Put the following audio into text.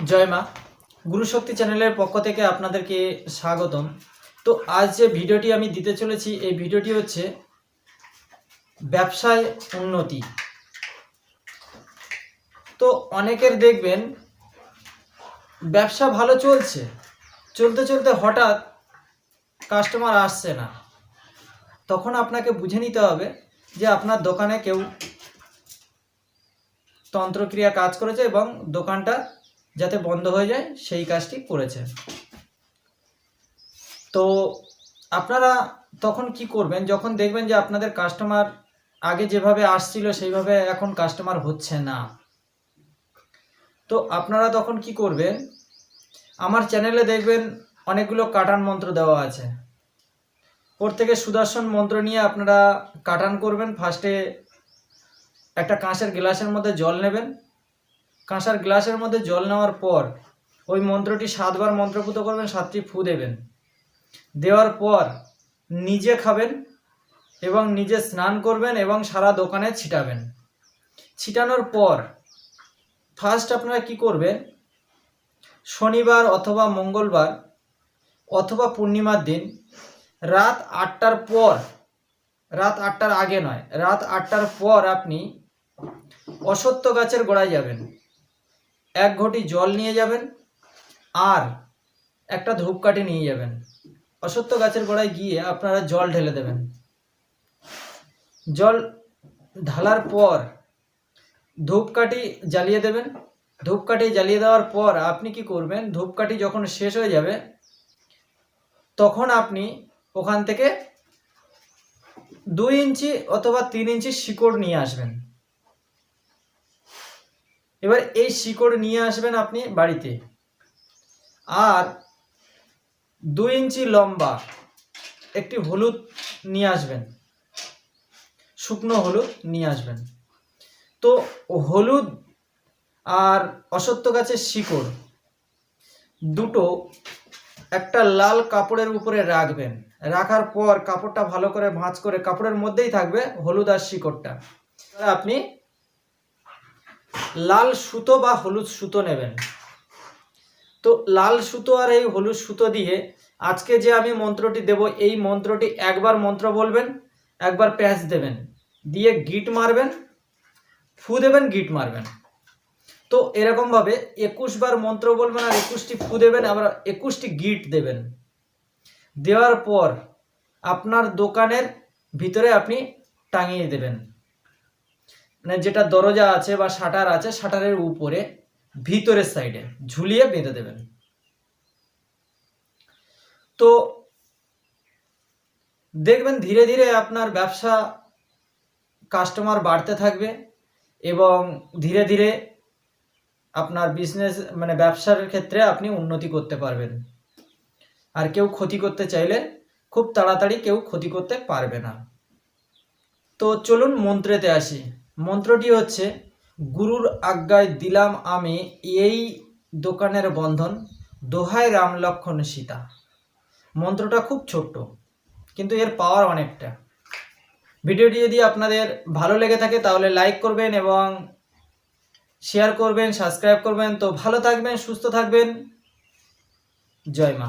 জয় মা। গুরুশক্তি চ্যানেলের পক্ষ থেকে আপনাদেরকে স্বাগতম। তো আজ যে ভিডিওটি আমি দিতে চলেছি, এই ভিডিওটি হচ্ছে ব্যবসায় উন্নতি। তো অনেকের দেখবেন, ব্যবসা ভালো চলছে, চলতে চলতে হঠাৎ কাস্টমার আসছে না। তখন আপনাকে বুঝে নিতে হবে যে আপনার দোকানে কেউ তন্ত্রক্রিয়া কাজ করেছে এবং দোকানটা যাতে বন্ধ হয়ে যায়, সেই কাজটি করেছে। তো আপনারা তখন কি করবেন? যখন দেখবেন যে আপনাদের কাস্টমার আগে যেভাবে আসছিল, সেইভাবে এখন কাস্টমার হচ্ছে না। তো আপনারা তখন কি করবেন? আমার চ্যানেলে দেখবেন অনেকগুলো কাটান মন্ত্র দেওয়া আছে। ওর থেকে সুদর্শন মন্ত্র নিয়ে আপনারা কাটান করবেন। ফার্স্টে একটা কাঁচের গ্লাসের মধ্যে জল নেবেন। কাঁসার গ্লাসের মধ্যে জল নেওয়ার পর ওই মন্ত্রটি সাতবার মন্ত্রপুত করবেন, সাতটি ফু দেবেন। দেওয়ার পর নিজে খাবেন এবং নিজে স্নান করবেন এবং সারা দোকানে ছিটাবেন। ছিটানোর পর ফার্স্ট আপনারা কি করবেন? শনিবার অথবা মঙ্গলবার অথবা পূর্ণিমার দিন রাত আটটার পর, রাত আটটার আগে নয়, রাত আটটার পর আপনি অসত্য গাছের গোড়ায় যাবেন। এক ঘটি জল নিয়ে যাবেন আর একটা ধূপকাঠি নিয়ে যাবেন। অসত্য গাছের গোড়ায় গিয়ে আপনারা জল ঢেলে দেবেন। জল ঢালার পর ধূপকাঠি জ্বালিয়ে দেবেন। ধূপকাঠি জ্বালিয়ে দেওয়ার পর আপনি কি করবেন? ধূপকাঠি যখন শেষ হয়ে যাবে, তখন আপনি ওখান থেকে দুই ইঞ্চি অথবা তিন ইঞ্চি শিকড় নিয়ে আসবেন। এবার এই শিকড় নিয়ে আসবেন আপনি বাড়িতে। আর দুই ইঞ্চি লম্বা একটি হলুদ নিয়ে আসবেন। শুকনো হলুদ নিয়ে আসবেন। তো হলুদ আর অসত্য গাছের শিকড় দুটো একটা লাল কাপড়ের উপরে রাখবেন। রাখার পর কাপড়টা ভালো করে ভাঁজ করে কাপড়ের মধ্যেই থাকবে হলুদ আর শিকড়টা। আপনি লাল সুতো বা হলুদ সুতো নেবেন। তো লাল সুতো আর এই হলুদ সুতো দিয়ে আজকে যে আমি মন্ত্রটি দেব, এই মন্ত্রটি একবার মন্ত্র বলবেন, একবার প্যাঁচ দেবেন, দিয়ে গিট মারবেন, ফু দেবেন, গিট মারবেন। তো এরকমভাবে একুশ বার মন্ত্র বলবেন আর একুশটি ফু দেবেন, আবার একুশটি গিট দেবেন। দেওয়ার পর আপনার দোকানের ভিতরে আপনি টাঙিয়ে দেবেন। মানে যেটা দরজা আছে বা শাটার আছে, শাটারের উপরে, ভিতরের সাইডে ঝুলিয়ে বেঁধে দেবেন। তো দেখবেন ধীরে ধীরে আপনার ব্যবসা কাস্টমার বাড়তে থাকবে এবং ধীরে ধীরে আপনার বিজনেস মানে ব্যবসার ক্ষেত্রে আপনি উন্নতি করতে পারবেন। আর কেউ ক্ষতি করতে চাইলে খুব তাড়াতাড়ি কেউ ক্ষতি করতে পারবে না। তো চলুন মন্ত্রেতে আসি। মন্ত্রটি হচ্ছে, গুরুর আজ্ঞায় দিলাম আমি এই দোকানের বন্ধন দোহাই রাম লক্ষণ সীতা। মন্ত্রটা খুব ছোট্ট, কিন্তু এর পাওয়ার অনেকটা। ভিডিওটি যদি আপনাদের ভালো লেগে থাকে, তাহলে লাইক করবেন এবং শেয়ার করবেন সাবস্ক্রাইব করবেন। তো ভালো থাকবেন, সুস্থ থাকবেন। জয় মা।